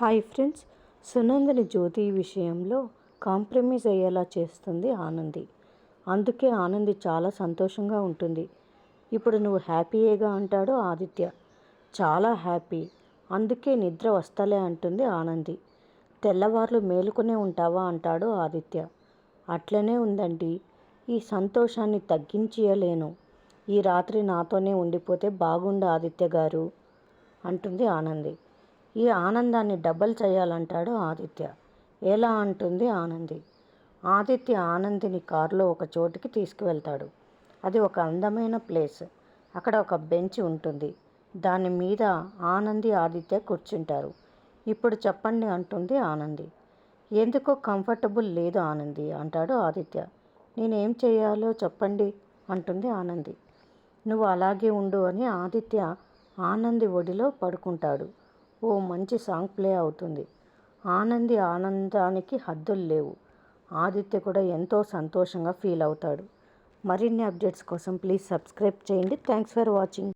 Hi friends సునందని జ్యోతి విషయంలో compromise అయ్యేలా చేస్తుంది ఆనంది. అందుకే ఆనంది చాలా సంతోషంగా ఉంటుంది. ఇప్పుడు నువ్వు హ్యాపీయేగా అంటాడు ఆదిత్య. చాలా హ్యాపీ. అందుకే నిద్ర వస్తలే అంటుంది ఆనంది. తెల్లవార్లు మేలుకునే ఉంటావా అంటాడు ఆదిత్య. అట్లనే ఉందండి. ఈ సంతోషాన్ని తగ్గించేయలేను. ఈ రాత్రి నాతోనే ఉండిపోతే బాగుండు ఆదిత్య గారు అంటుంది ఆనంది. ఈ ఆనందాన్ని డబ్బలు చేయాలంటాడు ఆదిత్య. ఎలా అంటుంది ఆనంది? ఆదిత్య ఆనందిని కారులో ఒక చోటుకి తీసుకువెళ్తాడు. అది ఒక అందమైన ప్లేస్. అక్కడ ఒక బెంచ్ ఉంటుంది. దాని మీద ఆనంది ఆదిత్య కూర్చుంటారు. ఇప్పుడు చెప్పండి అంటుంది ఆనంది. ఎందుకో కంఫర్టబుల్ లేదు ఆనంది అంటాడు ఆదిత్య. నేనేం చేయాలో చెప్పండి అంటుంది ఆనంది. నువ్వు అలాగే ఉండు అని ఆదిత్య ఆనంది ఒడిలో పడుకుంటాడు. ఓ మంచి సాంగ్ ప్లే అవుతుంది. ఆనంది ఆనందానికి హద్దులు లేవు. ఆదిత్య కూడా ఎంతో సంతోషంగా ఫీల్ అవుతాడు. మరిన్ని అప్డేట్స్ కోసం ప్లీజ్ సబ్స్క్రైబ్ చేయండి. Thanks for watching.